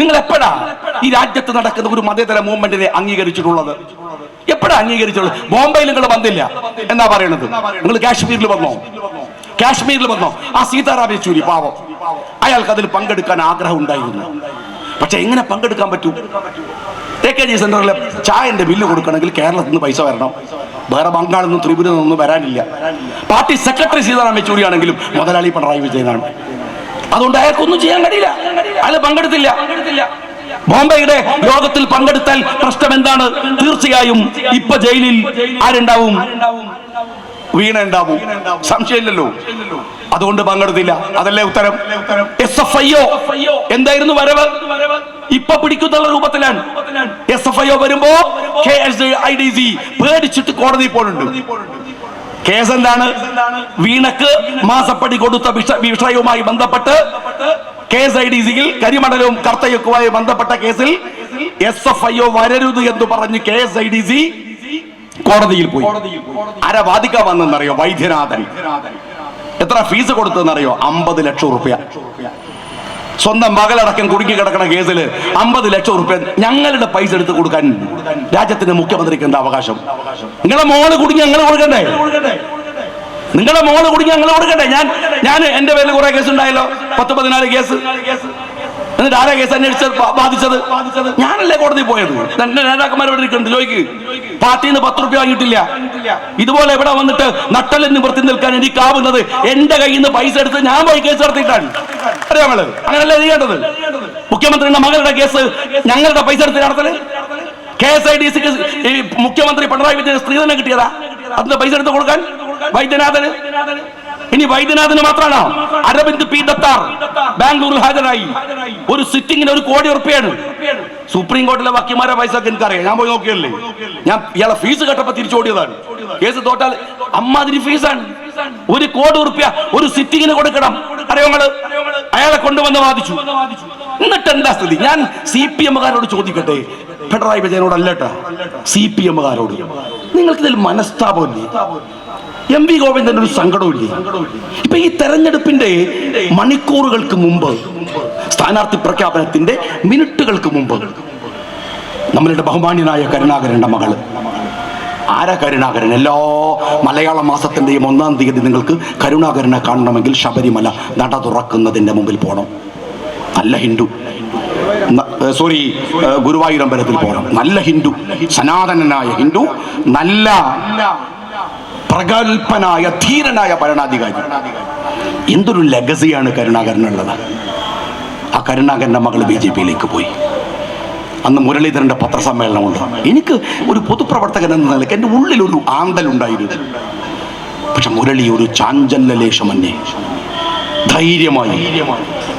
നിങ്ങൾ എപ്പോഴാ ഈ രാജ്യത്ത് നടക്കുന്ന ഒരു മതേതര മൂവ്മെന്റിനെ അംഗീകരിച്ചിട്ടുള്ളത്? എപ്പോഴാ അംഗീകരിച്ചുള്ളത് ബോംബെയിൽ നിങ്ങൾ വന്നില്ല. എന്നാ പറയണത്? നിങ്ങൾ കാശ്മീരിൽ വന്നോ? കാശ്മീരിൽ വന്നോ? ആ സീതാറാം യെച്ചൂരി പാവം. അയാൾക്ക് അതിൽ പങ്കെടുക്കാൻ ആഗ്രഹം ഉണ്ടായിരുന്നു. പക്ഷെ എങ്ങനെ പങ്കെടുക്കാൻ പറ്റൂ? എ കെ ജി സെന്ററിലെ ചായന്റെ ബില്ല് കൊടുക്കണമെങ്കിൽ കേരളത്തിൽ നിന്ന് പൈസ വരണം. വേറെ ബംഗാളിൽ നിന്നും ത്രിപുരയിൽ നിന്നും വരാനില്ല. പാർട്ടി സെക്രട്ടറി സീതാറാം യെച്ചൂരി ആണെങ്കിലും മുതലാളി പിണറായി വിജയനാണ്. അതുകൊണ്ട് അയാൾക്കൊന്നും ചെയ്യാൻ കഴിയില്ല. അയാൾ പങ്കെടുത്തില്ല. ബോംബെയുടെ യോഗത്തിൽ പങ്കെടുത്താൽ പ്രശ്നം എന്താണ്? തീർച്ചയായും ഇപ്പൊ ജയിലിൽ ആരുണ്ടാവും? വീണ ഉണ്ടാവും സംശയമില്ലല്ലോ. അതുകൊണ്ട് പങ്കെടുത്തില്ല. അതല്ലേ ഉത്തരം? S F I O. എന്തായിരുന്നു വരവ്? ഇപ്പൊ പിടിക്കുന്ന രൂപത്തിലാണ്. എസ് എഫ് ഐ ഒ വരുമ്പോ K S I D C പേടിച്ചിട്ട് കോടതി പോലുണ്ട് കേസ് എന്താണ്? വീണക്ക് മാസപ്പടി കൊടുത്ത വിഷ- വിഷയവുമായി ബന്ധപ്പെട്ട് കെ എസ് ഐ ഡി സിയിൽ കരിമണലും കർത്തയക്കുമായി ബന്ധപ്പെട്ട കേസിൽ എസ് എഫ് ഐ ഒ വരരുത് എന്ന് പറഞ്ഞ് K S I D C കോടതിയിൽ പോയി. ആരാ വാദിക്കാൻ വന്നെന്നറിയോ വൈദ്യനാഥൻ. എത്ര ഫീസ് കൊടുത്തെന്നറിയോ അമ്പത് ലക്ഷം റുപ്യ. സ്വന്തം മകളടക്കം കുടുക്കി കിടക്കുന്ന കേസിൽ അമ്പത് ലക്ഷം റുപ്യ ഞങ്ങളുടെ പൈസ എടുത്ത് കൊടുക്കാൻ രാജ്യത്തിന്റെ മുഖ്യമന്ത്രിക്ക് എന്താ അവകാശം? നിങ്ങളെ മോൾ കുടുങ്ങി ഞങ്ങൾ കൊടുക്കണ്ടേ? നിങ്ങളുടെ മോൾ കുടുങ്ങി ഞങ്ങൾ കൊടുക്കട്ടെ ഞാൻ ഞാൻ എന്റെ പേരിൽ കുറെ കേസ് ഉണ്ടായല്ലോ. പത്ത് പതിനാല് കേസ്. എന്നിട്ട് ആരാ കേസ് അന്വേഷിച്ചത്? ബാധിച്ചത്? ഞാനല്ലേ കോടതി പോയത്? എന്റെ നേതാക്കന്മാർ ഇവിടെ ഇരിക്കുന്നുണ്ട്. ചോദിക്ക് പാർട്ടിയിൽ നിന്ന് പത്ത് റുപ്യ വാങ്ങിയിട്ടില്ല. ഇതുപോലെ എവിടെ വന്നിട്ട് നട്ടലിൽ നിവർത്തി നിൽക്കാൻ എനിക്കാവുന്നത് എന്റെ കയ്യിൽ നിന്ന് പൈസ എടുത്ത് ഞാൻ പോയി കേസ് നടത്തിയിട്ടാണ്. അറിയാമല്ലോ അങ്ങനല്ലേ ചെയ്യേണ്ടത്? മുഖ്യമന്ത്രിയുടെ മകളുടെ കേസ് ഞങ്ങളുടെ പൈസ എടുത്ത് നടത്തൽ? കെ എസ് ഐ ഡി സിക്ക് മുഖ്യമന്ത്രി പിണറായി വിജയൻ സ്ത്രീധനം കിട്ടിയതാ? അതിന്റെ പൈസ എടുത്ത് കൊടുക്കാൻ? വൈദ്യനാഥന്. ഇനി വൈദ്യനാഥന് മാത്രമാണോ അരവിന്ദ് പി. ദത്താർ ബാംഗ്ലൂരിൽ ഹാജരായി. ഒരു സിറ്റിംഗിന് ഒരു കോടി ഉറപ്പിയാണ്. സുപ്രീം കോടതിയിലെ വക്കീമാരെ പൈസ ഒക്കെ എനിക്കറിയാം. ഞാൻ പോയി നോക്കിയല്ലേ? ഞാൻ ഇയാളെ ഫീസ് കേട്ടപ്പോ തിരിച്ചോടിയതാണ്. കേസ് തോറ്റാൽ അമ്മാതിരി ഫീസാണ്. ഒരു കോടി ഉറുപ്പ്യ ഒരു സിറ്റിങ്ങിന് കൊടുക്കണം. അറിയോങ്ങൾ അയാളെ കൊണ്ടുവന്ന് വാദിച്ചു. എന്നിട്ട് എന്താ സ്ഥിതി? ഞാൻ സി പി എമ്മുകാരോട് ചോദിക്കട്ടെ? പിണറായി വിജയനോടല്ലട്ടാ സി പി എമ്മുകാരോട്. നിങ്ങൾക്ക് ഇതിൽ മനസ്താപമില്ലേ? എം വി ഗോവിന്ദന്റെ ഒരു സങ്കടമില്ലേ ഇപ്പൊ ഈ തെരഞ്ഞെടുപ്പിന്റെ മണിക്കൂറുകൾക്ക് മുമ്പ് സ്ഥാനാർത്ഥി പ്രഖ്യാപനത്തിന്റെ മിനിറ്റുകൾക്ക് മുമ്പ് നമ്മളുടെ ബഹുമാന്യനായ കരുണാകരന്റെ മകൾ. ആരാ കരുണാകരൻ? എല്ലാ മലയാള മാസത്തിന്റെയും ഒന്നാം തീയതി നിങ്ങൾക്ക് കരുണാകരനെ കാണണമെങ്കിൽ ശബരിമല നട തുറക്കുന്നതിന്റെ മുമ്പിൽ പോകണം നല്ല ഹിന്ദു. സോറി ഗുരുവായൂർ ഗുരുവായൂരമ്പലത്തിൽ പോകണം നല്ല ഹിന്ദു സനാതനനായ ഹിന്ദു നല്ല പ്രഗത്ഭനായ ധീരനായ ഭരണാധികാരി. എന്തൊരു ലഗസിയാണ് കരുണാകരനുള്ളത് ആ കരുണാകരന്റെ മകൾ ബി ജെ പിയിലേക്ക് പോയി. അന്ന് മുരളീധരന്റെ പത്രസമ്മേളനമുണ്ട്. എനിക്ക് ഒരു പൊതുപ്രവർത്തകൻ എന്ന നിലയ്ക്ക് എന്റെ ഉള്ളിലൊരു ആന്തലുണ്ടായിരുന്നു. പക്ഷെ മുരളി ഒരു ചാഞ്ചല്യലേശമന്യേ ധൈര്യമായി.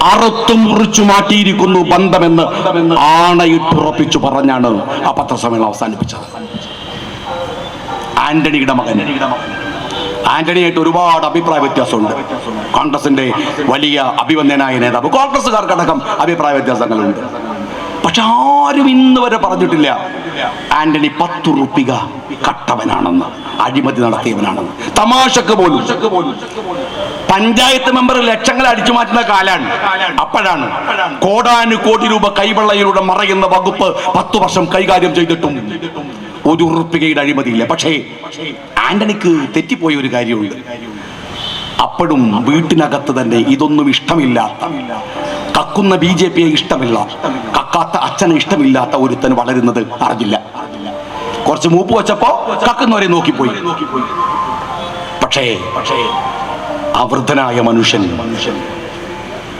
അറുത്തു മുറിച്ചു മാറ്റിയിരിക്കുന്നു ബന്ധമെന്ന് ആണയിട്ടുറപ്പിച്ചു പറഞ്ഞാണ് ആ പത്രസമ്മേളനം അവസാനിപ്പിച്ചത്. ആന്റണിയുടെ മകൻ. ആന്റണിയായിട്ട് ഒരുപാട് അഭിപ്രായ വ്യത്യാസമുണ്ട്. കോൺഗ്രസിന്റെ വലിയ അഭിവന്ദനായ നേതാവ്. കോൺഗ്രസ്സുകാർക്കടക്കം അഭിപ്രായ വ്യത്യാസങ്ങളുണ്ട്. പക്ഷെ ആരും ഇന്ന് വരെ പറഞ്ഞിട്ടില്ല. ആന്റണി പത്തു റുപ്പിക കട്ടവനാണെന്ന് അഴിമതി നടത്തിയവനാണെന്ന്. തമാശക്ക് പോലും. പഞ്ചായത്ത് മെമ്പർ ലക്ഷങ്ങൾ അടിച്ചു മാറ്റുന്ന കാലാണ്. അപ്പോഴാണ് കോടാനു കോടി രൂപ കൈവെള്ളയിലൂടെ മറയുന്ന വകുപ്പ് പത്തു വർഷം കൈകാര്യം ചെയ്തിട്ടും ഒരു ഉറുപ്പികയുടെ അഴിമതിയില്ല. പക്ഷേ ആന്റണിക്ക് തെറ്റിപ്പോയ ഒരു കാര്യമുണ്ട്. അപ്പോഴും വീട്ടിനകത്ത് തന്നെ ഇതൊന്നും ഇഷ്ടമില്ല. കക്കുന്ന ബി ജെ പിയെ ഇഷ്ടമില്ല. കക്കാത്ത അച്ഛനെ ഇഷ്ടമില്ലാത്ത ഒരുത്തൻ വളരുന്നത് അറിഞ്ഞില്ല. കുറച്ച് മൂപ്പ് വെച്ചപ്പോ കക്കുന്നവരെ നോക്കിപ്പോയി. പക്ഷേ ആ മനുഷ്യൻ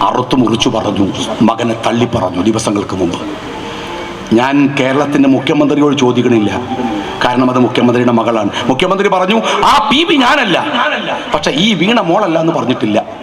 അറുത്തു മുറിച്ചു പറഞ്ഞു മകനെ തള്ളി പറഞ്ഞു ദിവസങ്ങൾക്ക് മുമ്പ്. ഞാൻ കേരളത്തിന്റെ മുഖ്യമന്ത്രിയോട് ചോദിക്കണില്ല. കാരണം അത് മുഖ്യമന്ത്രിയുടെ മകളാണ്. മുഖ്യമന്ത്രി പറഞ്ഞു ആ പി. ഞാനല്ല. പക്ഷെ ഈ വീണ മോളല്ല എന്ന് പറഞ്ഞിട്ടില്ല.